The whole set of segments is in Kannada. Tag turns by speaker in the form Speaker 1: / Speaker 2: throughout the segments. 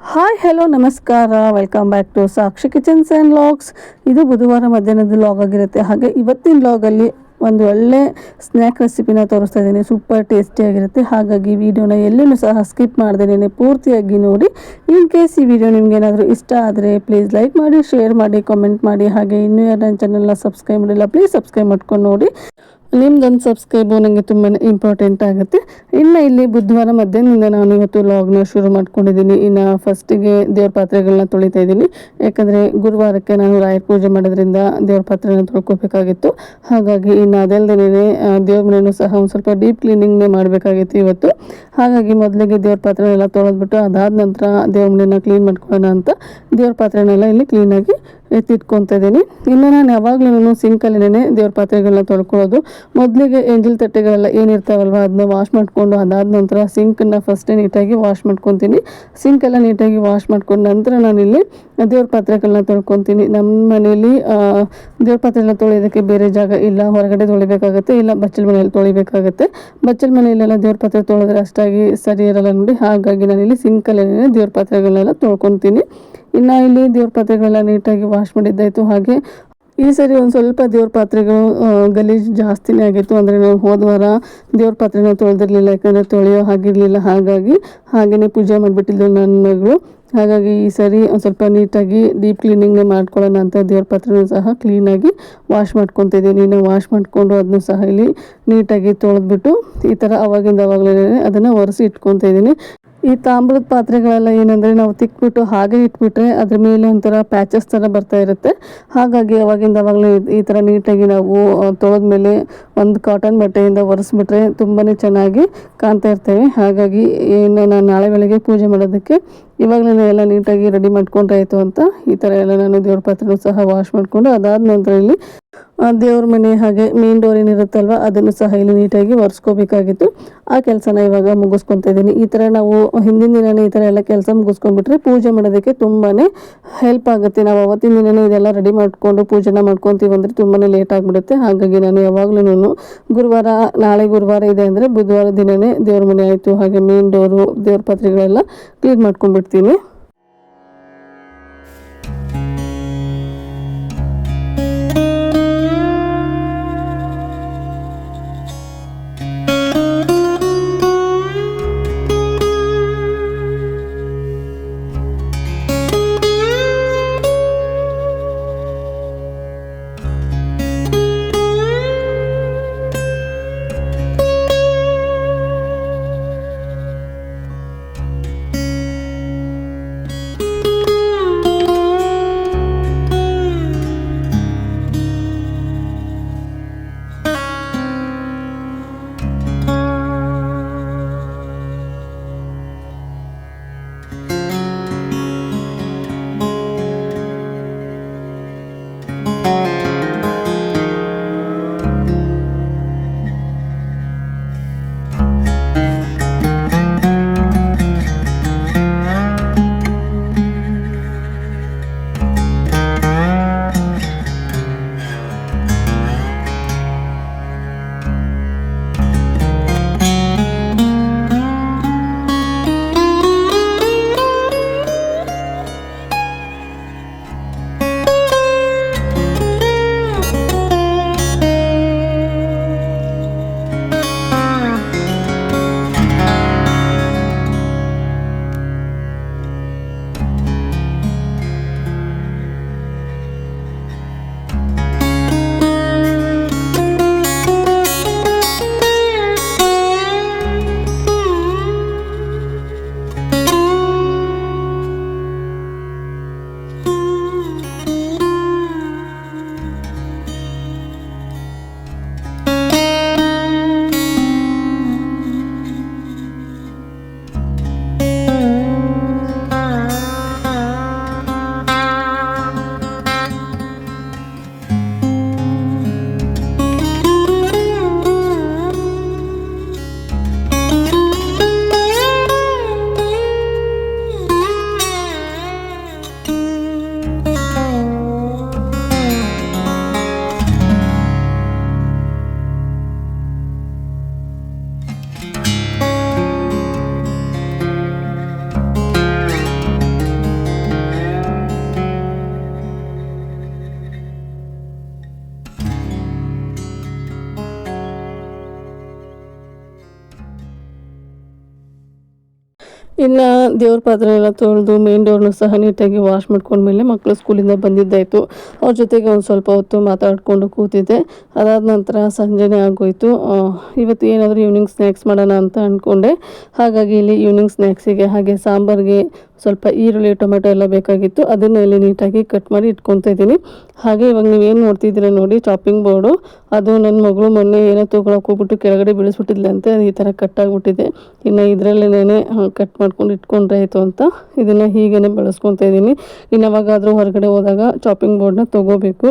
Speaker 1: ಹಾಯ್ ಹಲೋ ನಮಸ್ಕಾರ. Welcome back to Sakshi kitchens and logs ಇದು ಬುಧವಾರ ಮಧ್ಯಾಹ್ನದ ಲಾಗ್ ಆಗಿರುತ್ತೆ. ಹಾಗೆ ಇವತ್ತಿನ ಲಾಗಲ್ಲಿ ಒಂದು ಒಳ್ಳೆ ಸ್ನ್ಯಾಕ್ ರೆಸಿಪಿನ ತೋರಿಸ್ತಾ ಇದ್ದೀನಿ. ಸೂಪರ್ ಟೇಸ್ಟಿಯಾಗಿರುತ್ತೆ ಹಾಗಾಗಿ ವಿಡಿಯೋನ ಎಲ್ಲೂ ಸಹ ಸ್ಕಿಪ್ ಮಾಡ್ದೇನೆ ಪೂರ್ತಿಯಾಗಿ ನೋಡಿ. ಇನ್ ಕೇಸ್ ಈ ವಿಡಿಯೋ ನಿಮ್ಗೆ ಏನಾದರೂ ಇಷ್ಟ ಆದರೆ ಪ್ಲೀಸ್ ಲೈಕ್ ಮಾಡಿ ಶೇರ್ ಮಾಡಿ ಕಾಮೆಂಟ್ ಮಾಡಿ. ಹಾಗೆ ಇನ್ನೂ ಯಾರು ನನ್ನ ಚಾನಲ್ನ ಸಬ್ಸ್ಕ್ರೈಬ್ ಮಾಡಿಲ್ಲ ಪ್ಲೀಸ್ ಸಬ್ಸ್ಕ್ರೈಬ್ ಮಾಡ್ಕೊಂಡು ನೋಡಿ. ನಿಮ್ದೊಂದು ಸಬ್ಸ್ಕ್ರೈಬು ನನಗೆ ತುಂಬಾ ಇಂಪಾರ್ಟೆಂಟ್ ಆಗುತ್ತೆ. ಇನ್ನು ಇಲ್ಲಿ ಬುಧವಾರ ಮಧ್ಯಾಹ್ನದಿಂದ ನಾನು ಇವತ್ತು ಲಾಗ್ನ ಶುರು ಮಾಡ್ಕೊಂಡಿದ್ದೀನಿ. ಇನ್ನು ಫಸ್ಟಿಗೆ ದೇವ್ರ ಪಾತ್ರೆಗಳನ್ನ ತೊಳಿತಾ ಇದ್ದೀನಿ. ಯಾಕಂದರೆ ಗುರುವಾರಕ್ಕೆ ನಾನು ರಾಯರ ಪೂಜೆ ಮಾಡೋದ್ರಿಂದ ದೇವ್ರ ಪಾತ್ರೆನ ತೊಳ್ಕೊಬೇಕಾಗಿತ್ತು. ಹಾಗಾಗಿ ಇನ್ನು ಅದಲ್ಲದೇನೆ ದೇವ್ರ ಮನೆಯೂ ಸಹ ಒಂದು ಸ್ವಲ್ಪ ಡೀಪ್ ಕ್ಲೀನಿಂಗ್ನೇ ಮಾಡಬೇಕಾಗಿತ್ತು ಇವತ್ತು. ಹಾಗಾಗಿ ಮೊದಲಿಗೆ ದೇವ್ರ ಪಾತ್ರೆನೆಲ್ಲ ತೊಳೆದ್ಬಿಟ್ಟು ಅದಾದ ನಂತರ ದೇವ್ರ ಮನೆಯನ್ನ ಕ್ಲೀನ್ ಮಾಡ್ಕೊಳ್ಳೋಣ ಅಂತ ದೇವ್ರ ಪಾತ್ರೆನೆಲ್ಲ ಇಲ್ಲಿ ಕ್ಲೀನಾಗಿ ಎತ್ತಿಟ್ಕೊತಾ ಇದ್ದೀನಿ. ಇನ್ನು ನಾನು ಯಾವಾಗಲೂ ಸಿಂಕಲ್ಲಿನೇ ದೇವ್ರ ಪಾತ್ರೆಗಳನ್ನ ತೊಳ್ಕೊಳ್ಳೋದು. ಮೊದಲಿಗೆ ಎಂಜಲ್ ತಟ್ಟೆಗಳೆಲ್ಲ ಏನಿರ್ತಾವಲ್ವ? ಅದನ್ನ ವಾಶ್ ಮಾಡಿಕೊಂಡು ಅದಾದ ನಂತರ ಸಿಂಕನ್ನ ಫಸ್ಟೇ ನೀಟಾಗಿ ವಾಶ್ ಮಾಡ್ಕೊತೀನಿ. ಸಿಂಕೆಲ್ಲ ನೀಟಾಗಿ ವಾಶ್ ಮಾಡ್ಕೊಂಡು ನಂತರ ನಾನಿಲ್ಲಿ ದೇವ್ರ ಪಾತ್ರೆಗಳನ್ನ ತೊಳ್ಕೊತೀನಿ. ನಮ್ಮ ಮನೆಯಲ್ಲಿ ದೇವ್ರ ಪಾತ್ರೆಗಳನ್ನ ತೊಳೆಯೋದಕ್ಕೆ ಬೇರೆ ಜಾಗ ಇಲ್ಲ. ಹೊರಗಡೆ ತೊಳಿಬೇಕಾಗತ್ತೆ, ಇಲ್ಲ ಬಚ್ಚಲ ಮನೆಯಲ್ಲಿ ತೊಳಿಬೇಕಾಗತ್ತೆ. ಬಚ್ಚಲ ಮನೆಯಲ್ಲೆಲ್ಲ ದೇವ್ರ ಪಾತ್ರೆ ತೊಳೆದ್ರೆ ಅಷ್ಟಾಗಿ ಸರಿ ಇರಲ್ಲ ನೋಡಿ. ಹಾಗಾಗಿ ನಾನಿಲ್ಲಿ ಸಿಂಕಲ್ಲೇ ದೇವ್ರ ಪಾತ್ರೆಗಳನ್ನೆಲ್ಲ ತೊಳ್ಕೊತೀನಿ. ಇನ್ನು ಇಲ್ಲಿ ದೇವ್ರ ಪಾತ್ರೆಗಳೆಲ್ಲ ನೀಟಾಗಿ ವಾಶ್ ಮಾಡಿದ್ದಾಯಿತು. ಹಾಗೆ ಈ ಸರಿ ಒಂದು ಸ್ವಲ್ಪ ದೇವ್ರ ಪಾತ್ರೆಗಳು ಗಲೀಜು ಜಾಸ್ತಿನೇ ಆಗಿತ್ತು. ಅಂದರೆ ನಾವು ಹೋದ ವಾರ ದೇವ್ರ ಪಾತ್ರೆನ ತೊಳೆದಿರಲಿಲ್ಲ. ಯಾಕಂದರೆ ತೊಳೆಯೋ ಹಾಗಿರಲಿಲ್ಲ. ಹಾಗಾಗಿ ಹಾಗೆಯೇ ಪೂಜೆ ಮಾಡಿಬಿಟ್ಟಿದ್ದು ನನ್ನ ಮಗಳು. ಹಾಗಾಗಿ ಈ ಸರಿ ಒಂದು ಸ್ವಲ್ಪ ನೀಟಾಗಿ ಡೀಪ್ ಕ್ಲೀನಿಂಗ್ನೇ ಮಾಡ್ಕೊಳ್ಳೋಣ ಅಂತ ದೇವ್ರ ಪಾತ್ರೆನೂ ಸಹ ಕ್ಲೀನಾಗಿ ವಾಶ್ ಮಾಡ್ಕೊತಿದ್ದೀನಿ ಇನ್ನು ವಾಶ್ ಮಾಡಿಕೊಂಡು ಅದನ್ನು ಸಹ ಇಲ್ಲಿ ನೀಟಾಗಿ ತೊಳೆದ್ಬಿಟ್ಟು ಈ ಥರ ಅವಾಗಿಂದ ಅವಾಗಲೇ ಅದನ್ನು ಒರೆಸಿ ಇಟ್ಕೊತಾ ಇದ್ದೀನಿ. ಈ ತಾಮ್ರದ ಪಾತ್ರೆಗಳೆಲ್ಲ ಏನಂದರೆ ನಾವು ತಿಕ್ಬಿಟ್ಟು ಹಾಗೆ ಇಟ್ಬಿಟ್ರೆ ಅದ್ರ ಮೇಲೆ ಒಂಥರ ಪ್ಯಾಚಸ್ ಥರ ಬರ್ತಾ ಇರುತ್ತೆ. ಹಾಗಾಗಿ ಅವಾಗಿಂದ ಅವಾಗಲೇ ಈ ಥರ ನೀಟಾಗಿ ನಾವು ತೊಳೆದ್ಮೇಲೆ ಒಂದು ಕಾಟನ್ ಬಟ್ಟೆಯಿಂದ ಒರೆಸ್ಬಿಟ್ರೆ ತುಂಬಾ ಚೆನ್ನಾಗಿ ಕಾಣ್ತಾ ಇರ್ತೇವೆ. ಹಾಗಾಗಿ ಏನು ನಾನು ನಾಳೆ ಬೆಳಗ್ಗೆ ಪೂಜೆ ಮಾಡೋದಕ್ಕೆ ಇವಾಗಲೇ ಎಲ್ಲ ನೀಟಾಗಿ ರೆಡಿ ಮಾಡ್ಕೊಂಡ್ರಾಯ್ತು ಅಂತ ಈ ಥರ ಎಲ್ಲ ನಾನು ದೇವ್ರ ಪಾತ್ರೆನೂ ಸಹ ವಾಶ್ ಮಾಡಿಕೊಂಡು ಅದಾದ ನಂತರ ಇಲ್ಲಿ ದೇವ್ರ ಮನೆ ಹಾಗೆ ಮೇನ್ ಡೋರ್ ಏನಿರುತ್ತಲ್ವ ಅದನ್ನು ಸಹ ಇಲ್ಲಿ ನೀಟಾಗಿ ಒರೆಸ್ಕೋಬೇಕಾಗಿತ್ತು. ಆ ಕೆಲಸನ ಇವಾಗ ಮುಗಿಸ್ಕೊತಾ ಇದ್ದೀನಿ. ಈ ಥರ ನಾವು ಹಿಂದಿನ ದಿನನೇ ಈ ಥರ ಎಲ್ಲ ಕೆಲಸ ಮುಗಿಸ್ಕೊಂಡ್ಬಿಟ್ರೆ ಪೂಜೆ ಮಾಡೋದಕ್ಕೆ ತುಂಬಾ ಹೆಲ್ಪ್ ಆಗುತ್ತೆ. ನಾವು ಅವತ್ತಿನ ದಿನನೇ ಇದೆಲ್ಲ ರೆಡಿ ಮಾಡಿಕೊಂಡು ಪೂಜೆನ ಮಾಡ್ಕೊತೀವಿ ಅಂದರೆ ತುಂಬಾ ಲೇಟ್ ಆಗಿಬಿಡುತ್ತೆ. ಹಾಗಾಗಿ ನಾನು ಯಾವಾಗಲೂ ಗುರುವಾರ, ನಾಳೆ ಗುರುವಾರ ಇದೆ ಅಂದರೆ ಬುಧವಾರ ದಿನವೇ ದೇವ್ರ ಮನೆ ಆಯಿತು. ಹಾಗೆ ಮೇನ್ ಡೋರು ದೇವ್ರ ಪಾತ್ರೆಗಳೆಲ್ಲ ಕ್ಲೀನ್ ಮಾಡ್ಕೊಂಡ್ಬಿಡ್ತೀನಿ. ದೇವ್ರ ಪಾತ್ರೆ ಎಲ್ಲ ತೊಳೆದು ಮೇನ್ ಡೋರ್ನು ಸಹ ನೀಟಾಗಿ ವಾಶ್ ಮಾಡ್ಕೊಂಡ್ಮೇಲೆ ಮಕ್ಕಳು ಸ್ಕೂಲಿಂದ ಬಂದಿದ್ದಾಯಿತು. ಅವ್ರ ಜೊತೆಗೆ ಒಂದು ಸ್ವಲ್ಪ ಹೊತ್ತು ಮಾತಾಡಿಕೊಂಡು ಕೂತಿದ್ದೆ. ಅದಾದ ನಂತರ ಸಂಜೆನೇ ಆಗೋಯಿತು. ಇವತ್ತು ಏನಾದರೂ ಈವ್ನಿಂಗ್ ಸ್ನ್ಯಾಕ್ಸ್ ಮಾಡೋಣ ಅಂತ ಅಂದ್ಕೊಂಡೆ ಹಾಗಾಗಿ ಇಲ್ಲಿ ಈವ್ನಿಂಗ್ ಸ್ನ್ಯಾಕ್ಸಿಗೆ ಹಾಗೆ ಸಾಂಬಾರಿಗೆ ಸ್ವಲ್ಪ ಈರುಳ್ಳಿ, ಟೊಮೆಟೊ ಎಲ್ಲ ಬೇಕಾಗಿತ್ತು. ಅದನ್ನು ಇಲ್ಲಿ ನೀಟಾಗಿ ಕಟ್ ಮಾಡಿ ಇಟ್ಕೊತಾ ಇದ್ದೀನಿ. ಹಾಗೆ ಇವಾಗ ನೀವೇನು ನೋಡ್ತಿದ್ದೀರಾ ನೋಡಿ ಚಾಪಿಂಗ್ ಬೋರ್ಡು ಅದು ನನ್ನ ಮಗಳು ಮೊನ್ನೆ ಏನೋ ತೊಗೊಳಕ್ಕೆ ಹೋಗ್ಬಿಟ್ಟು ಕೆಳಗಡೆ ಬೀಳಿಸ್ಬಿಟ್ಟಿದ್ಲಂತೆ ಅಂತ ಈ ಥರ ಕಟ್ ಆಗಿಬಿಟ್ಟಿದೆ. ಇನ್ನು ಇದರಲ್ಲೇನೆ ಕಟ್ ಮಾಡ್ಕೊಂಡು ಇಟ್ಕೊಂಡ್ರೆ ಆಯಿತು ಅಂತ ಇದನ್ನು ಹೀಗೇ ಬಳಸ್ಕೊತಾ ಇದ್ದೀನಿ ಇನ್ನು ಯಾವಾಗಾದರೂ ಹೊರಗಡೆ ಹೋದಾಗ ಚಾಪಿಂಗ್ ಬೋರ್ಡ್ನ ತೊಗೋಬೇಕು.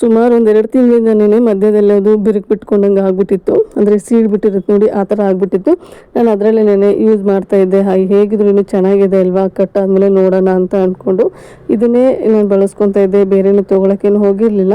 Speaker 1: ಸುಮಾರು ಒಂದು ಎರಡು ತಿಂಗಳಿಂದನೇ ಮಧ್ಯದಲ್ಲಿ ಅದು ಬಿರುಕು ಬಿಟ್ಕೊಂಡಂಗೆ ಆಗಿಬಿಟ್ಟಿತ್ತು. ಅಂದರೆ ಸೀಡ್ ಬಿಟ್ಟಿರುತ್ತೆ ನೋಡಿ, ಆ ಥರ ಆಗಿಬಿಟ್ಟಿತ್ತು. ನಾನು ಅದರಲ್ಲೇ ನೆನೆ ಯೂಸ್ ಮಾಡ್ತಾ ಇದ್ದೆ. ಹಾಗೆ ಹೇಗಿದ್ರು ಚೆನ್ನಾಗಿದೆ ಅಲ್ವಾ? ಕಟ್ ಆದಮೇಲೆ ನೋಡೋಣ ಅಂತ ಅಂದ್ಕೊಂಡು ಇದನ್ನೇ ನಾನು ಬಳಸ್ಕೊತಾ ಇದ್ದೆ. ಬೇರೆನೂ ತೊಗೊಳಕ್ಕೇನು ಹೋಗಿರಲಿಲ್ಲ.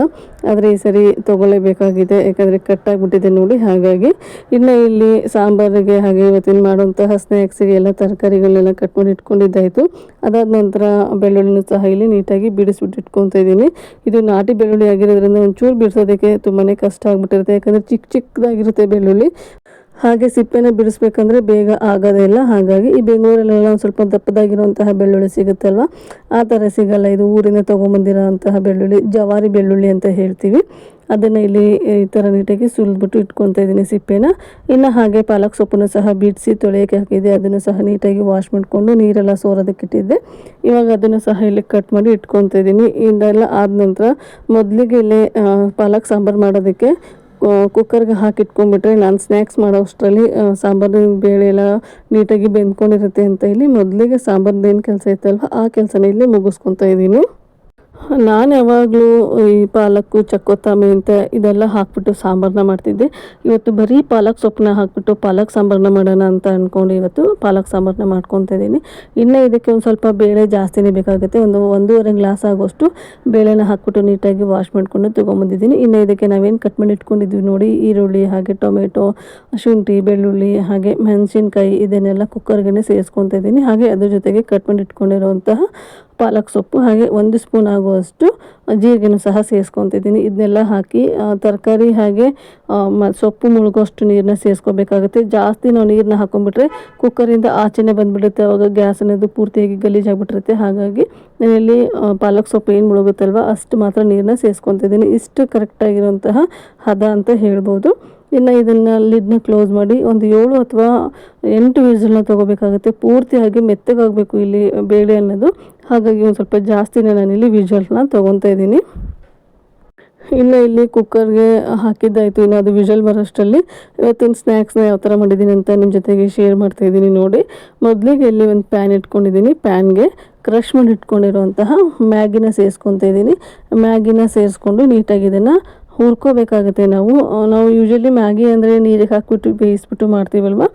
Speaker 1: ಆದರೆ ಈ ಸರಿ ತೊಗೊಳ್ಳೇಬೇಕಾಗಿದೆ. ಯಾಕಂದರೆ ಕಟ್ ಆಗಿಬಿಟ್ಟಿದೆ ನೋಡಿ. ಹಾಗಾಗಿ ಇನ್ನು ಇಲ್ಲಿ ಸಾಂಬಾರಿಗೆ ಹಾಗೆ ಇವತ್ತಿನ ಮಾಡುವಂತಹ ಸ್ನ್ಯಾಕ್ಸಿಗೆ ಎಲ್ಲ ತರಕಾರಿಗಳನ್ನೆಲ್ಲ ಕಟ್ ಮಾಡಿ ಇಟ್ಕೊಂಡಿದ್ದಾಯಿತು. ಅದಾದ ನಂತರ ಬೆಳ್ಳುಳ್ಳಿನೂ ಸಹ ಇಲ್ಲಿ ನೀಟಾಗಿ ಬಿಡಿಸ್ಬಿಟ್ಟು ಇಟ್ಕೊತಾ ಇದ್ದೀನಿ. ಇದು ನಾಟಿ ಬೆಳ್ಳುಳ್ಳಿ ಆಗಿರೋದ್ರಿಂದ ಒಂಚೂರು ಬಿಡಿಸೋದಕ್ಕೆ ತುಂಬಾ ಕಷ್ಟ ಆಗ್ಬಿಟ್ಟಿರುತ್ತೆ. ಯಾಕಂದರೆ ಚಿಕ್ಕ ಚಿಕ್ಕದಾಗಿರುತ್ತೆ ಬೆಳ್ಳುಳ್ಳಿ. ಹಾಗೆ ಸಿಪ್ಪೆನ ಬಿಡಿಸ್ಬೇಕಂದ್ರೆ ಬೇಗ ಆಗೋದೇ ಇಲ್ಲ. ಹಾಗಾಗಿ ಈ ಬೆಂಗಳೂರಲ್ಲೆಲ್ಲ ಒಂದು ಸ್ವಲ್ಪ ದಪ್ಪದಾಗಿರುವಂತಹ ಬೆಳ್ಳುಳ್ಳಿ ಸಿಗುತ್ತಲ್ವ? ಆ ಥರ ಸಿಗಲ್ಲ. ಇದು ಊರಿಂದ ತೊಗೊಂಬಂದಿರೋಂತಹ ಬೆಳ್ಳುಳ್ಳಿ, ಜವಾರಿ ಬೆಳ್ಳುಳ್ಳಿ ಅಂತ ಹೇಳ್ತೀವಿ. ಅದನ್ನು ಇಲ್ಲಿ ಈ ಥರ ನೀಟಾಗಿ ಸುಲಿದ್ಬಿಟ್ಟು ಇಟ್ಕೊತಾ ಇದ್ದೀನಿ ಸಿಪ್ಪೆನ. ಇನ್ನು ಹಾಗೆ ಪಾಲಕ್ ಸೊಪ್ಪನ್ನು ಸಹ ಬಿಡಿಸಿ ತೊಳೆಯೋಕೆ ಹಾಕಿದೆ ಅದನ್ನು ಸಹ ನೀಟಾಗಿ ವಾಶ್ ಮಾಡಿಕೊಂಡು ನೀರೆಲ್ಲ ಸೋರೋದಕ್ಕೆ ಇಟ್ಟಿದ್ದೆ. ಇವಾಗ ಅದನ್ನು ಸಹ ಇಲ್ಲಿ ಕಟ್ ಮಾಡಿ ಇಟ್ಕೊತಾ ಇದ್ದೀನಿ ಇದೆಲ್ಲ ಆದ ನಂತರ ಮೊದಲಿಗೆ ಇಲ್ಲಿ ಪಾಲಕ್ ಸಾಂಬಾರು ಮಾಡೋದಕ್ಕೆ ಕುಕ್ಕರ್ಗೆ ಹಾಕಿ ಇಟ್ಕೊಂಡ್ಬಿಟ್ರೆ ನಾನು ಸ್ನ್ಯಾಕ್ಸ್ ಮಾಡೋ ಅಷ್ಟರಲ್ಲಿ ಸಾಂಬಾರು ಬೇಳೆ ಎಲ್ಲ ನೀಟಾಗಿ ಬೆಂದ್ಕೊಂಡಿರುತ್ತೆ ಅಂತ ಇಲ್ಲಿ ಮೊದಲಿಗೆ ಸಾಂಬಾರ್ದು ಏನು ಕೆಲಸ ಇತ್ತಲ್ವ, ಆ ಕೆಲಸನ ಇಲ್ಲಿ ಮುಗಿಸ್ಕೊತಾ ಇದ್ದೀನಿ ನಾನು ಯಾವಾಗಲೂ ಈ ಪಾಲಕ್ಕು ಚಕ್ಕೊತ್ತಂಬರಿ ಅಂತ ಇದೆಲ್ಲ ಹಾಕ್ಬಿಟ್ಟು ಸಾಂಬಾರನ್ನ ಮಾಡ್ತಿದ್ದೆ. ಇವತ್ತು ಬರೀ ಪಾಲಕ್ ಸೊಪ್ಪನ್ನ ಹಾಕ್ಬಿಟ್ಟು ಪಾಲಕ್ ಸಾಂಬಾರನ್ನ ಮಾಡೋಣ ಅಂತ ಅಂದ್ಕೊಂಡು ಇವತ್ತು ಪಾಲಕ್ ಸಾಂಬಾರನ್ನ ಮಾಡ್ಕೊತಾ ಇದ್ದೀನಿ. ಇನ್ನೂ ಇದಕ್ಕೆ ಒಂದು ಸ್ವಲ್ಪ ಬೇಳೆ ಜಾಸ್ತಿನೇ ಬೇಕಾಗುತ್ತೆ. ಒಂದು ಒಂದೂವರೆ ಗ್ಲಾಸ್ ಆಗೋಷ್ಟು ಬೇಳೆನ ಹಾಕ್ಬಿಟ್ಟು ನೀಟಾಗಿ ವಾಶ್ ಮಾಡಿಕೊಂಡು ತೊಗೊಂಬಂದಿದ್ದೀನಿ. ಇನ್ನು ಇದಕ್ಕೆ ನಾವೇನು ಕಟ್ ಮಾಡಿ ಇಟ್ಕೊಂಡಿದ್ವಿ ನೋಡಿ, ಈರುಳ್ಳಿ, ಹಾಗೆ ಟೊಮೆಟೊ, ಶುಂಠಿ, ಬೆಳ್ಳುಳ್ಳಿ, ಹಾಗೆ ಮೆಣಸಿನ್ಕಾಯಿ ಇದನ್ನೆಲ್ಲ ಕುಕ್ಕರ್ಗೆ ಸೇರಿಸ್ಕೊತಾ ಇದ್ದೀನಿ. ಹಾಗೆ ಅದ್ರ ಜೊತೆಗೆ ಕಟ್ ಮಾಡಿ ಇಟ್ಕೊಂಡಿರುವಂತಹ ಪಾಲಕ್ ಸೊಪ್ಪು, ಹಾಗೆ ಒಂದು ಸ್ಪೂನ್ ಆಗುವಷ್ಟು ಜೀರಿಗೆನೂ ಸಹ ಸೇರಿಸ್ಕೊತಿದ್ದೀನಿ. ಇದನ್ನೆಲ್ಲ ಹಾಕಿ ತರಕಾರಿ ಹಾಗೆ ಮ, ಸೊಪ್ಪು ಮುಳುಗೋಷ್ಟು ನೀರನ್ನ ಸೇರಿಸ್ಕೋಬೇಕಾಗುತ್ತೆ. ಜಾಸ್ತಿ ನಾವು ನೀರನ್ನ ಹಾಕೊಂಡ್ಬಿಟ್ರೆ ಕುಕ್ಕರಿಂದ ಆಚೆನೆ ಬಂದುಬಿಡುತ್ತೆ. ಅವಾಗ ಗ್ಯಾಸ್ ಅನ್ನೋದು ಪೂರ್ತಿಯಾಗಿ ಗಲೀಜಾಗ್ಬಿಟ್ಟಿರುತ್ತೆ ಹಾಗಾಗಿ ನಾನಿಲ್ಲಿ ಪಾಲಕ್ ಸೊಪ್ಪು ಏನು ಮುಳುಗುತ್ತಲ್ವ ಅಷ್ಟು ಮಾತ್ರ ನೀರನ್ನ ಸೇರಿಸ್ಕೊತಿದ್ದೀನಿ. ಇಷ್ಟು ಕರೆಕ್ಟಾಗಿರುವಂತಹ ಹದ ಅಂತ ಹೇಳ್ಬೋದು. ಇನ್ನು ಇದನ್ನು ಲಿಡ್ನ ಕ್ಲೋಸ್ ಮಾಡಿ ಒಂದು ಏಳು ಅಥವಾ ಎಂಟು ವಿಸಲ್ನ ತೊಗೋಬೇಕಾಗುತ್ತೆ. ಪೂರ್ತಿಯಾಗಿ ಮೆತ್ತಗಾಗಬೇಕು ಇಲ್ಲಿ ಬೇಳೆ ಅನ್ನೋದು. ಹಾಗಾಗಿ ಒಂದು ಸ್ವಲ್ಪ ಜಾಸ್ತಿನೇ ನಾನಿಲ್ಲಿ ವಿಜಲ್ನ ತೊಗೊತಾ ಇದ್ದೀನಿ. ಇನ್ನು ಇಲ್ಲಿ ಕುಕ್ಕರ್ಗೆ ಹಾಕಿದ್ದಾಯಿತು. ಇನ್ನು ಅದು ವಿಷಲ್ ಬರೋಷ್ಟರಲ್ಲಿ ಇವತ್ತಿನ ಸ್ನ್ಯಾಕ್ಸ್ನ ಯಾವ ಥರ ಮಾಡಿದ್ದೀನಿ ಅಂತ ನಿಮ್ಮ ಜೊತೆಗೆ ಶೇರ್ ಮಾಡ್ತಾ ಇದ್ದೀನಿ ನೋಡಿ. ಮೊದಲಿಗೆ ಇಲ್ಲಿ ಒಂದು ಪ್ಯಾನ್ ಇಟ್ಕೊಂಡಿದ್ದೀನಿ. ಪ್ಯಾನ್ಗೆ ಕ್ರಷ್ ಮಾಡಿ ಇಟ್ಕೊಂಡಿರುವಂತಹ ಮ್ಯಾಗಿನ ಸೇರಿಸ್ಕೊತಾ ಇದ್ದೀನಿ. ಮ್ಯಾಗಿನ ಸೇರಿಸ್ಕೊಂಡು ನೀಟಾಗಿ ಇದನ್ನು ಹುರ್ಕೋಬೇಕಾಗುತ್ತೆ ನಾವು. ನಾವು ಯೂಶಲಿ ಮ್ಯಾಗಿ ಅಂದರೆ ನೀರಿಗೆ ಹಾಕ್ಬಿಟ್ಟು ಬೇಯಿಸ್ಬಿಟ್ಟು ಮಾಡ್ತೀವಲ್ವ?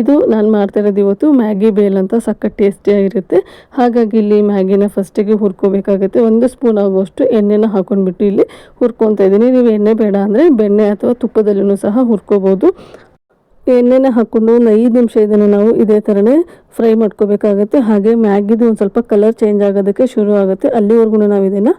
Speaker 1: ಇದು ನಾನು ಮಾಡ್ತಾ ಇರೋದು ಇವತ್ತು ಮ್ಯಾಗಿ ಬೇಲ್ ಅಂತ ಸಖತ್ ಟೇಸ್ಟಿಯಾಗಿರುತ್ತೆ ಹಾಗಾಗಿ ಇಲ್ಲಿ ಮ್ಯಾಗಿನ ಫಸ್ಟಿಗೆ ಹುರ್ಕೋಬೇಕಾಗುತ್ತೆ. ಒಂದು ಸ್ಪೂನ್ ಆಗುವಷ್ಟು ಎಣ್ಣೆನ ಹಾಕೊಂಡ್ಬಿಟ್ಟು ಇಲ್ಲಿ ಹುರ್ಕೊತಾ ಇದ್ದೀನಿ. ನೀವು ಎಣ್ಣೆ ಬೇಡ ಅಂದರೆ ಬೆಣ್ಣೆ ಅಥವಾ ತುಪ್ಪದಲ್ಲೂ ಸಹ ಹುರ್ಕೋಬೋದು. ಎಣ್ಣೆನ ಹಾಕ್ಕೊಂಡು ಒಂದು ಐದು ನಿಮಿಷ ಇದನ್ನು ನಾವು ಇದೇ ಥರನೇ ಫ್ರೈ ಮಾಡ್ಕೋಬೇಕಾಗುತ್ತೆ. ಹಾಗೆ ಮ್ಯಾಗಿದು ಒಂದು ಸ್ವಲ್ಪ ಕಲರ್ ಚೇಂಜ್ ಆಗೋದಕ್ಕೆ ಶುರು ಆಗುತ್ತೆ. ಅಲ್ಲಿವರೆಗೂ ನಾವು ಇದನ್ನು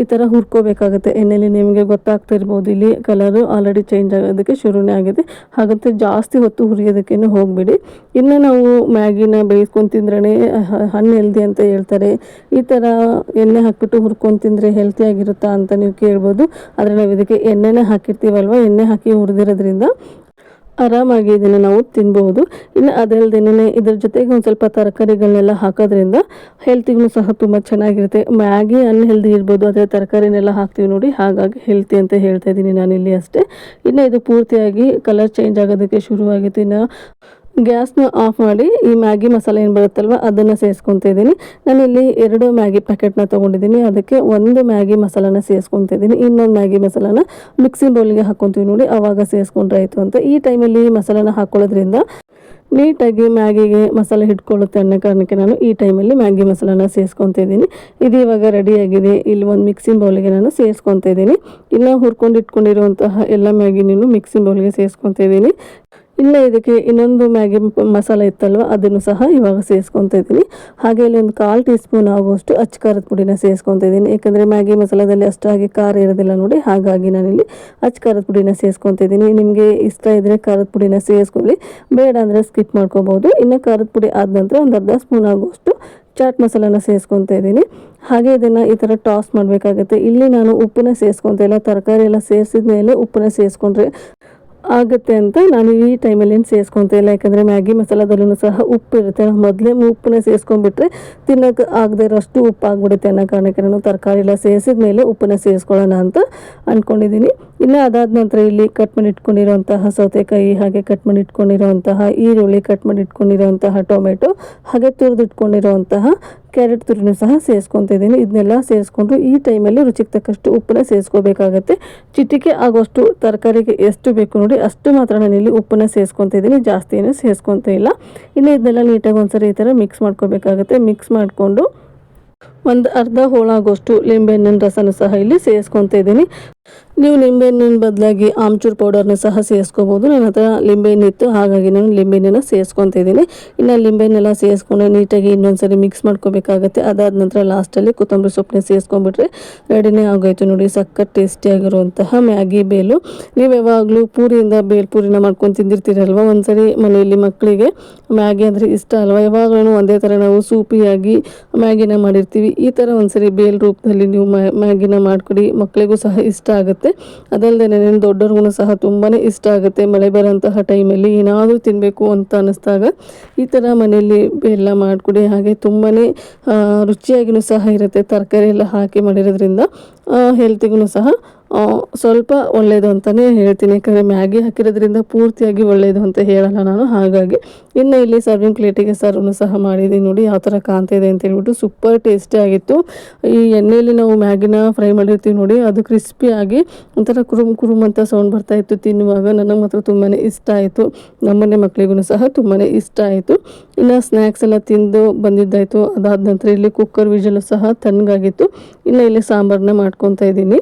Speaker 1: ಈ ಥರ ಹುರ್ಕೋಬೇಕಾಗುತ್ತೆ. ಎಣ್ಣೆಲಿ ನಿಮಗೆ ಗೊತ್ತಾಗ್ತಾ ಇರ್ಬೋದು, ಇಲ್ಲಿ ಕಲರು ಆಲ್ರೆಡಿ ಚೇಂಜ್ ಆಗೋದಕ್ಕೆ ಶುರುನೇ ಆಗಿದೆ. ಹಾಗಂತೆ ಜಾಸ್ತಿ ಹೊತ್ತು ಹುರಿಯೋದಕ್ಕೇನು ಹೋಗಬೇಡಿ. ಇನ್ನು ನಾವು ಮ್ಯಾಗಿನ ಬೇಯಿಸ್ಕೊಂಡು ತಿಂದ್ರೇ ಹಣ್ಣು ಹೆಲ್ದಿ ಅಂತ ಹೇಳ್ತಾರೆ. ಈ ಥರ ಎಣ್ಣೆ ಹಾಕ್ಬಿಟ್ಟು ಹುರ್ಕೊಂಡು ತಿಂದರೆ ಹೆಲ್ತಿಯಾಗಿರುತ್ತಾ ಅಂತ ನೀವು ಕೇಳ್ಬೋದು. ಆದರೆ ನಾವು ಇದಕ್ಕೆ ಎಣ್ಣೆನೇ ಹಾಕಿರ್ತೀವಲ್ವ? ಎಣ್ಣೆ ಹಾಕಿ ಹುರಿದಿರೋದ್ರಿಂದ ಆರಾಮಾಗಿ ಇದನ್ನು ನಾವು ತಿನ್ಬೋದು ಇನ್ನು ಅದಲ್ಲದೇನೆ ಇದ್ರ ಜೊತೆಗೆ ಒಂದು ಸ್ವಲ್ಪ ತರಕಾರಿಗಳನ್ನೆಲ್ಲ ಹಾಕೋದ್ರಿಂದ ಹೆಲ್ತಿಗೂ ಸಹ ತುಂಬ ಚೆನ್ನಾಗಿರುತ್ತೆ. ಮ್ಯಾಗಿ ಅನ್ಹೆಲ್ದಿ ಇರ್ಬೋದು, ಆದರೆ ತರಕಾರಿನೆಲ್ಲ ಹಾಕ್ತೀವಿ ನೋಡಿ, ಹಾಗಾಗಿ ಹೆಲ್ತಿ ಅಂತ ಹೇಳ್ತಾ ಇದ್ದೀನಿ ನಾನಿಲ್ಲಿ ಅಷ್ಟೇ. ಇನ್ನು ಇದು ಪೂರ್ತಿಯಾಗಿ ಕಲರ್ ಚೇಂಜ್ ಆಗೋದಕ್ಕೆ ಶುರುವಾಗಿತ್ತು. ಇನ್ನು ಗ್ಯಾಸ್ನ ಆಫ್ ಮಾಡಿ ಈ ಮ್ಯಾಗಿ ಮಸಾಲೆ ಏನು ಬರುತ್ತಲ್ವ ಅದನ್ನು ಸೇರಿಸ್ಕೊತಿದ್ದೀನಿ ನಾನಿಲ್ಲಿ ಎರಡು ಮ್ಯಾಗಿ ಪ್ಯಾಕೆಟ್ನ ತೊಗೊಂಡಿದ್ದೀನಿ. ಅದಕ್ಕೆ ಒಂದು ಮ್ಯಾಗಿ ಮಸಾಲನ ಸೇರಿಸ್ಕೊತಿದ್ದೀನಿ ಇನ್ನೊಂದು ಮ್ಯಾಗಿ ಮಸಾಲನ ಮಿಕ್ಸಿಂಗ್ ಬೌಲಿಗೆ ಹಾಕ್ಕೊತೀವಿ ನೋಡಿ ಆವಾಗ ಸೇರಿಸ್ಕೊಂಡ್ರೆ ಆಯಿತು ಅಂತ. ಈ ಟೈಮಲ್ಲಿ ಮಸಾಲನ ಹಾಕ್ಕೊಳ್ಳೋದ್ರಿಂದ ನೀಟಾಗಿ ಮ್ಯಾಗಿಗೆ ಮಸಾಲೆ ಹಿಡ್ಕೊಳ್ಳುತ್ತೆ ಅನ್ನೋ ಕಾರಣಕ್ಕೆ ನಾನು ಈ ಟೈಮಲ್ಲಿ ಮ್ಯಾಗಿ ಮಸಾಲಾನ ಸೇರಿಸ್ಕೊತಿದ್ದೀನಿ ಇದು ಇವಾಗ ರೆಡಿಯಾಗಿದೆ ಇಲ್ಲಿ ಒಂದು ಮಿಕ್ಸಿಂಗ್ ಬೌಲಿಗೆ ನಾನು ಸೇರಿಸ್ಕೊತಿದ್ದೀನಿ ಇನ್ನು ಹುರ್ಕೊಂಡು ಇಟ್ಕೊಂಡಿರುವಂತಹ ಎಲ್ಲ ಮ್ಯಾಗಿನೂ ಮಿಕ್ಸಿಂಗ್ ಬೌಲಿಗೆ ಸೇರಿಸ್ಕೊತಾ ಇನ್ನು ಇದಕ್ಕೆ ಇನ್ನೊಂದು ಮ್ಯಾಗಿ ಮಸಾಲ ಇತ್ತಲ್ವ, ಅದನ್ನು ಸಹ ಇವಾಗ ಇದ್ದೀನಿ. ಹಾಗೆ ಇಲ್ಲಿ ಒಂದು ಕಾಲು ಟೀ ಸ್ಪೂನ್ ಆಗುವಷ್ಟು ಅಚ್ಚ ಖಾರದ ಪುಡಿನ ಸೇರಿಸ್ಕೊತ ಇದ್ದೀನಿ. ಯಾಕಂದರೆ ಮ್ಯಾಗಿ ಮಸಾಲದಲ್ಲಿ ಅಷ್ಟಾಗಿ ಖಾರ ಇರೋದಿಲ್ಲ ನೋಡಿ, ಹಾಗಾಗಿ ನಾನಿಲ್ಲಿ ಅಚ್ಚ ಖಾರದ ಪುಡಿನ ಸೇರಿಸ್ಕೊತ ಇದ್ದೀನಿ. ನಿಮಗೆ ಇಷ್ಟ ಇದ್ದರೆ ಖಾರದ ಪುಡಿನ ಸೇರಿಸ್ಕೊಳ್ಳಿ. ಬೇಡ ಅಂದರೆ ಸ್ಕಿಪ್ ಮಾಡ್ಕೋಬೋದು. ಇನ್ನು ಖಾರದ ಪುಡಿ ಆದ ನಂತರ ಒಂದು ಅರ್ಧ ಸ್ಪೂನ್ ಆಗುವಷ್ಟು ಚಾಟ್ ಮಸಾಲಾನ ಸೇರಿಸ್ಕೊತಾ ಇದ್ದೀನಿ. ಹಾಗೆ ಇದನ್ನು ಈ ಥರ ಟಾಸ್ ಮಾಡಬೇಕಾಗುತ್ತೆ. ಇಲ್ಲಿ ನಾನು ಉಪ್ಪನ್ನ ಸೇರಿಸ್ಕೊತಾ ಇಲ್ಲ, ತರಕಾರಿ ಎಲ್ಲ ಸೇರಿಸಿದ ಮೇಲೆ ಉಪ್ಪನ್ನ ಸೇರಿಸ್ಕೊಂಡ್ರೆ ಆಗುತ್ತೆ ಅಂತ ನಾನು ಈ ಟೈಮಲ್ಲಿ ಏನು ಸೇರಿಸ್ಕೊತ ಯಾಕಂದರೆ ಮ್ಯಾಗಿ ಮಸಾಲದಲ್ಲೂ ಸಹ ಉಪ್ಪು ಇರುತ್ತೆ ನಾವು ಮೊದಲೇ ಉಪ್ಪನ್ನ ಸೇರಿಸ್ಕೊಂಡ್ಬಿಟ್ರೆ ತಿನ್ನೋಕೆ ಆಗದೆ ಇರೋಷ್ಟು ಉಪ್ಪು ಆಗ್ಬಿಡುತ್ತೆ ಅನ್ನೋ ಕಾರಣಕ್ಕೆ ನಾನು ತರಕಾರಿ ಎಲ್ಲ ಸೇರಿಸಿದ ಮೇಲೆ ಉಪ್ಪನ್ನ ಸೇರಿಸ್ಕೊಳ್ಳೋಣ ಅಂತ ಅಂದ್ಕೊಂಡಿದ್ದೀನಿ ಇನ್ನು ಅದಾದ ನಂತರ ಇಲ್ಲಿ ಕಟ್ ಮಾಡಿ ಇಟ್ಕೊಂಡಿರುವಂತಹ ಸೌತೆಕಾಯಿ ಹಾಗೆ ಕಟ್ ಮಾಡಿ ಇಟ್ಕೊಂಡಿರೋಂತಹ ಈರುಳ್ಳಿ ಕಟ್ ಮಾಡಿ ಇಟ್ಕೊಂಡಿರೋಂತಹ ಟೊಮೆಟೊ ಹಾಗೆ ತುರಿದಿಟ್ಕೊಂಡಿರೋಂತಹ ಕ್ಯಾರೆಟ್ ತುರಿನೂ ಸಹ ಸೇರಿಸ್ಕೊತಾ ಇದ್ದೀನಿ. ಇದನ್ನೆಲ್ಲ ಸೇರಿಸ್ಕೊಂಡು ಈ ಟೈಮಲ್ಲಿ ರುಚಿಗೆ ತಕ್ಕಷ್ಟು ಉಪ್ಪನ್ನ ಸೇರಿಸ್ಕೋಬೇಕಾಗತ್ತೆ. ಚಿಟಿಕೆ ಆಗೋಷ್ಟು ತರಕಾರಿಗೆ ಎಷ್ಟು ಬೇಕು ನೋಡಿ ಅಷ್ಟು ಮಾತ್ರ ನಾನಿಲ್ಲಿ ಉಪ್ಪನ್ನ ಸೇರಿಸ್ಕೊತಾ ಇದ್ದೀನಿ. ಜಾಸ್ತಿ ಏನು ಸೇರಿಸ್ಕೊತಾ ಇಲ್ಲ. ಇನ್ನು ಇದನ್ನೆಲ್ಲ ನೀಟಾಗಿ ಒಂದ್ಸರಿ ಈ ಥರ ಮಿಕ್ಸ್ ಮಾಡ್ಕೋಬೇಕಾಗತ್ತೆ. ಮಿಕ್ಸ್ ಮಾಡಿಕೊಂಡು ಒಂದು ಅರ್ಧ ಹೋಳಾಗೋಷ್ಟು ಲಿಂಬೆಹಣ್ಣಿನ ರಸನೂ ಸಹ ಇಲ್ಲಿ ಸೇರಿಸ್ಕೊತಾ ಇದ್ದೀನಿ. ನೀವು ನಿಂಬೆಹಣ್ಣಿನ ಬದಲಾಗಿ ಆಮ್ಚೂರ್ ಪೌಡರ್ನ ಸಹ ಸೇರಿಸ್ಕೋಬೋದು. ನನ್ನ ಹತ್ರ ಲಿಂಬೆಹಣ್ಣು ಇತ್ತು, ಹಾಗಾಗಿ ನಾನು ಲಿಂಬೆಹಣ್ಣನ್ನು ಸೇರಿಸ್ಕೊತಾ ಇದ್ದೀನಿ. ಇನ್ನು ಲಿಂಬೆಹಣ್ಣೆಲ್ಲ ಸೇರಿಸ್ಕೊಂಡು ನೀಟಾಗಿ ಇನ್ನೊಂದ್ಸರಿ ಮಿಕ್ಸ್ ಮಾಡ್ಕೋಬೇಕಾಗತ್ತೆ. ಅದಾದ ನಂತರ ಲಾಸ್ಟಲ್ಲಿ ಕೊತ್ತಂಬರಿ ಸೊಪ್ಪನ್ನ ಸೇರಿಸ್ಕೊಂಡ್ಬಿಟ್ರೆ ರೆಡಿನೇ ಆಗೋಯ್ತು ನೋಡಿ, ಸಖತ್ ಟೇಸ್ಟಿಯಾಗಿರುವಂತಹ ಮ್ಯಾಗಿ ಬೇಲು. ನೀವು ಯಾವಾಗಲೂ ಪೂರಿಯಿಂದ ಬೇಲ್ ಪೂರಿನ ಮಾಡ್ಕೊಂಡು ತಿಂದಿರ್ತೀರಲ್ವ? ಒಂದ್ಸರಿ ಮನೆಯಲ್ಲಿ ಮಕ್ಕಳಿಗೆ ಮ್ಯಾಗಿ ಅಂದರೆ ಇಷ್ಟ ಅಲ್ವಾ? ಯಾವಾಗಲೂ ಒಂದೇ ಥರ ನಾವು ಸೂಪಿಯಾಗಿ ಮ್ಯಾಗಿನ ಮಾಡಿರ್ತೀವಿ. ಈ ಥರ ಒಂದ್ಸರಿ ಬೇಲ್ ರೂಪದಲ್ಲಿ ನೀವು ಮ್ಯಾ- ಮ್ಯಾಗಿನ ಮಾಡಿಕೊಡಿ. ಮಕ್ಕಳಿಗೂ ಸಹ ಇಷ್ಟ ಆಗುತ್ತೆ. ಅದಲ್ಲದೆ ನೆನೆ ದೊಡ್ಡವ್ರಿಗೂ ಸಹ ತುಂಬಾ ಇಷ್ಟ ಆಗುತ್ತೆ. ಮಳೆ ಬರೋಂತಹ ಟೈಮಲ್ಲಿ ಏನಾದರೂ ತಿನ್ನಬೇಕು ಅಂತ ಅನ್ನಿಸ್ದಾಗ ಈ ಥರ ಮನೆಯಲ್ಲಿ ಎಲ್ಲ ಮಾಡಿಕೊಡಿ ಹಾಗೆ ತುಂಬಾ ರುಚಿಯಾಗಿಯೂ ಸಹ ಇರುತ್ತೆ. ತರಕಾರಿ ಎಲ್ಲ ಹಾಕಿ ಮಾಡಿರೋದ್ರಿಂದ ಹೆಲ್ತಿಗೂ ಸಹ ಸ್ವಲ್ಪ ಒಳ್ಳೆಯದು ಅಂತಲೇ ಹೇಳ್ತೀನಿ. ಯಾಕಂದರೆ ಮ್ಯಾಗಿ ಹಾಕಿರೋದ್ರಿಂದ ಪೂರ್ತಿಯಾಗಿ ಒಳ್ಳೆಯದು ಅಂತ ಹೇಳಲ್ಲ ನಾನು, ಹಾಗಾಗಿ. ಇನ್ನು ಇಲ್ಲಿ ಸರ್ವಿಂಗ್ ಪ್ಲೇಟಿಗೆ ಸರ್ವ್ನು ಸಹ ಮಾಡಿದ್ದೀನಿ ನೋಡಿ, ಯಾವ ಥರ ಕಾಣ್ತಿದೆ ಅಂತ ಹೇಳ್ಬಿಟ್ಟು ಸೂಪರ್ ಟೇಸ್ಟಿ ಆಗಿತ್ತು. ಈ ಎಣ್ಣೆಯಲ್ಲಿ ನಾವು ಮ್ಯಾಗಿನ ಫ್ರೈ ಮಾಡಿರ್ತೀವಿ ನೋಡಿ, ಅದು ಕ್ರಿಸ್ಪಿಯಾಗಿ ಒಂಥರ ಕುರುಮ್ ಕುರುಮ್ ಅಂತ ಸೌಂಡ್ ಬರ್ತಾ ಇತ್ತು ತಿನ್ನುವಾಗ. ನನಗೆ ಮಾತ್ರ ತುಂಬಾ ಇಷ್ಟ ಆಯಿತು. ನಮ್ಮನೆ ಮಕ್ಕಳಿಗೂ ಸಹ ತುಂಬಾ ಇಷ್ಟ ಆಯಿತು. ಇನ್ನು ಸ್ನ್ಯಾಕ್ಸ್ ಎಲ್ಲ ತಿಂದು ಬಂದಿದ್ದಾಯಿತು. ಅದಾದ ನಂತರ ಇಲ್ಲಿ ಕುಕ್ಕರ್ ವಿಜಲು ಸಹ ತಣ್ಣಗಾಗಿತ್ತು. ಇನ್ನು ಇಲ್ಲಿ ಸಾಂಬಾರನ್ನ ಮಾಡ್ಕೊತಾ ಇದ್ದೀನಿ.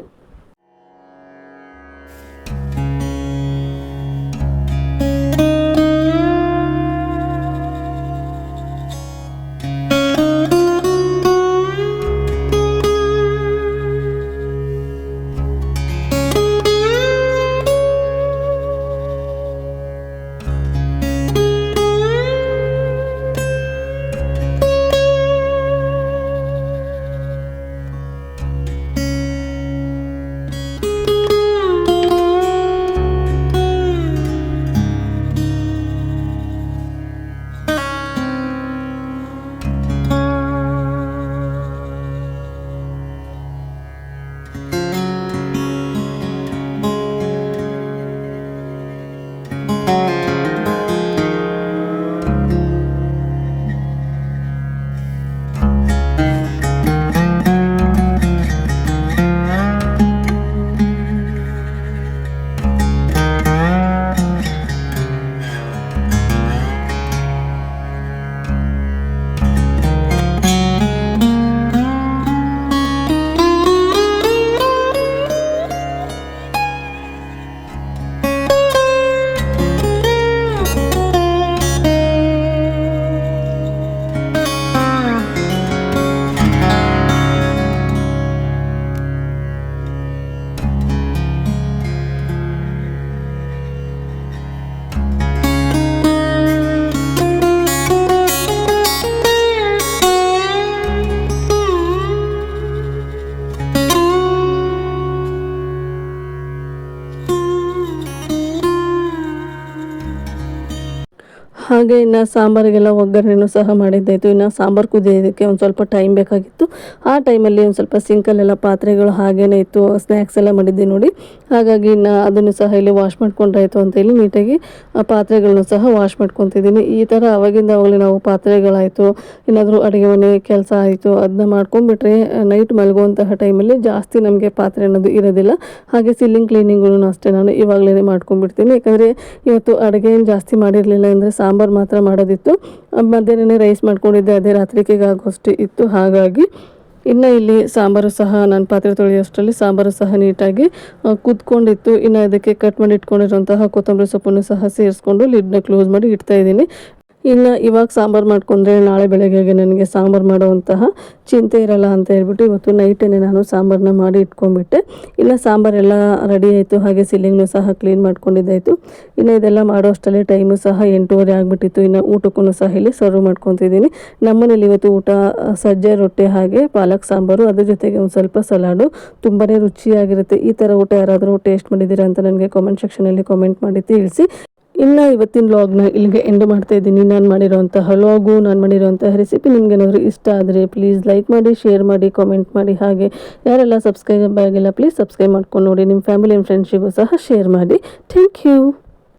Speaker 1: ಹಾಗೆ ಇನ್ನು ಸಾಂಬಾರಿಗೆಲ್ಲ ಒಗ್ಗರಣೆನೂ ಸಹ ಮಾಡಿದ್ದಾಯಿತು. ಇನ್ನು ಸಾಂಬಾರು ಕುದಿಯೋದಕ್ಕೆ ಒಂದು ಸ್ವಲ್ಪ ಟೈಮ್ ಬೇಕಾಗಿತ್ತು. ಆ ಟೈಮಲ್ಲಿ ಒಂದು ಸ್ವಲ್ಪ ಸಿಂಕಲ್ಲೆಲ್ಲ ಪಾತ್ರೆಗಳು ಹಾಗೇನೇ ಇತ್ತು. ಸ್ನ್ಯಾಕ್ಸ್ ಎಲ್ಲ ಮಾಡಿದ್ದೆ ನೋಡಿ. ಹಾಗಾಗಿ ಇನ್ನು ಅದನ್ನು ಸಹ ಇಲ್ಲಿ ವಾಶ್ ಮಾಡ್ಕೊಂಡ್ರಾಯ್ತು ಅಂತ ಹೇಳಿ ನೀಟಾಗಿ ಆ ಪಾತ್ರೆಗಳನ್ನು ಸಹ ವಾಶ್ ಮಾಡ್ಕೊತಿದ್ದೀನಿ. ಈ ಥರ ಅವಾಗಿಂದ ಅವಾಗಲೇ ನಾವು ಪಾತ್ರೆಗಳಾಯಿತು ಏನಾದರೂ ಅಡುಗೆ ಮನೆ ಕೆಲಸ ಆಯಿತು ಅದನ್ನ ಮಾಡ್ಕೊಂಡ್ಬಿಟ್ರೆ ನೈಟ್ ಮಲಗುವಂತಹ ಟೈಮಲ್ಲಿ ಜಾಸ್ತಿ ನಮಗೆ ಪಾತ್ರೆ ಅನ್ನೋದು ಇರೋದಿಲ್ಲ. ಹಾಗೆ ಸಿಲ್ಲಿಂಗ್ ಕ್ಲೀನಿಂಗ್ಗಳನ್ನು ಅಷ್ಟೇ ನಾನು ಇವಾಗಲೇ ಮಾಡ್ಕೊಂಡ್ಬಿಡ್ತೀನಿ. ಯಾಕಂದರೆ ಇವತ್ತು ಅಡುಗೆ ಜಾಸ್ತಿ ಮಾಡಿರಲಿಲ್ಲ ಅಂದರೆ ಸಾಂಬಾರು ಮಾತ್ರ ಮಾಡೋದಿತ್ತು. ಮಧ್ಯಾಹ್ನ ರೈಸ್ ಮಾಡ್ಕೊಂಡಿದ್ದೆ, ಅದೇ ರಾತ್ರಿಗೆ ಆಗೋಷ್ಟು ಇತ್ತು. ಹಾಗಾಗಿ ಇನ್ನು ಇಲ್ಲಿ ಸಾಂಬಾರು ಸಹ ನಾನು ಪಾತ್ರೆ ತೊಳೆಯೋಷ್ಟರಲ್ಲಿ ಸಾಂಬಾರು ಸಹ ನೀಟಾಗಿ ಕುತ್ಕೊಂಡಿತ್ತು. ಇನ್ನು ಅದಕ್ಕೆ ಕಟ್ ಮಾಡಿ ಇಟ್ಕೊಂಡಿರುವಂತಹ ಕೊತ್ತಂಬರಿ ಸೊಪ್ಪನ್ನು ಸಹ ಸೇರಿಸ್ಕೊಂಡು ಲಿಡ್ನ ಕ್ಲೋಸ್ ಮಾಡಿ ಇಡ್ತಾ ಇದ್ದೀನಿ. ಇನ್ನು ಇವಾಗ ಸಾಂಬಾರು ಮಾಡ್ಕೊಂಡ್ರೆ ನಾಳೆ ಬೆಳಗ್ಗೆಗೆ ನನಗೆ ಸಾಂಬಾರು ಮಾಡುವಂತಹ ಚಿಂತೆ ಇರಲ್ಲ ಅಂತ ಹೇಳ್ಬಿಟ್ಟು ಇವತ್ತು ನೈಟೇ ನಾನು ಸಾಂಬಾರನ್ನ ಮಾಡಿ ಇಟ್ಕೊಂಡ್ಬಿಟ್ಟೆ. ಇನ್ನು ಸಾಂಬಾರೆಲ್ಲ ರೆಡಿ ಆಯಿತು, ಹಾಗೆ ಸಿಲಿಂಗ್ನು ಸಹ ಕ್ಲೀನ್ ಮಾಡ್ಕೊಂಡಿದ್ದಾಯಿತು. ಇನ್ನು ಇದೆಲ್ಲ ಮಾಡೋ ಅಷ್ಟರಲ್ಲಿ ಟೈಮು ಸಹ ಎಂಟೂವರೆ ಆಗಿಬಿಟ್ಟಿತ್ತು. ಇನ್ನು ಊಟಕ್ಕೂ ಸಹ ಇಲ್ಲಿ ಸರ್ವ್ ಮಾಡ್ಕೊತಿದ್ದೀನಿ. ನಮ್ಮನೇಲಿ ಇವತ್ತು ಊಟ, ಸಜ್ಜೆ, ರೊಟ್ಟಿ ಹಾಗೆ ಪಾಲಕ್, ಸಾಂಬಾರು, ಅದ್ರ ಜೊತೆಗೆ ಒಂದು ಸ್ವಲ್ಪ ಸಲಾಡು. ತುಂಬಾ ರುಚಿಯಾಗಿರುತ್ತೆ. ಈ ಥರ ಊಟ ಯಾರಾದರೂ ಟೇಸ್ಟ್ ಮಾಡಿದ್ದೀರಾ ಅಂತ ನನಗೆ ಕಾಮೆಂಟ್ ಸೆಕ್ಷನಲ್ಲಿ ಕಾಮೆಂಟ್ ಮಾಡಿ ತಿಳಿಸಿ. ಇನ್ನು ಇವತ್ತಿನ ವ್ಲಾಗ್ನ ಇಲ್ಲಿಗೆ ಎಂಡ್ ಮಾಡ್ತಾ ಇದ್ದೀನಿ. ನಾನು ಮಾಡಿರೋಂತಹ ವ್ಲಾಗು ನಾನು ಮಾಡಿರೋಂತಹ ರೆಸಿಪಿ ನಿಮ್ಗೇನಾದರೂ ಇಷ್ಟ ಆದರೆ ಪ್ಲೀಸ್ ಲೈಕ್ ಮಾಡಿ ಶೇರ್ ಮಾಡಿ ಕಾಮೆಂಟ್ ಮಾಡಿ. ಹಾಗೆ ಯಾರೆಲ್ಲ ಸಬ್ಸ್ಕ್ರೈಬ್ ಆಗಿಲ್ಲ ಪ್ಲೀಸ್ ಸಬ್ಸ್ಕ್ರೈಬ್ ಮಾಡ್ಕೊಂಡು ನೋಡಿ. ನಿಮ್ಮ ಫ್ಯಾಮಿಲಿ ಆ್ಯಂಡ್ ಫ್ರೆಂಡ್ಸಿಗೂ ಸಹ ಶೇರ್ ಮಾಡಿ. Thank you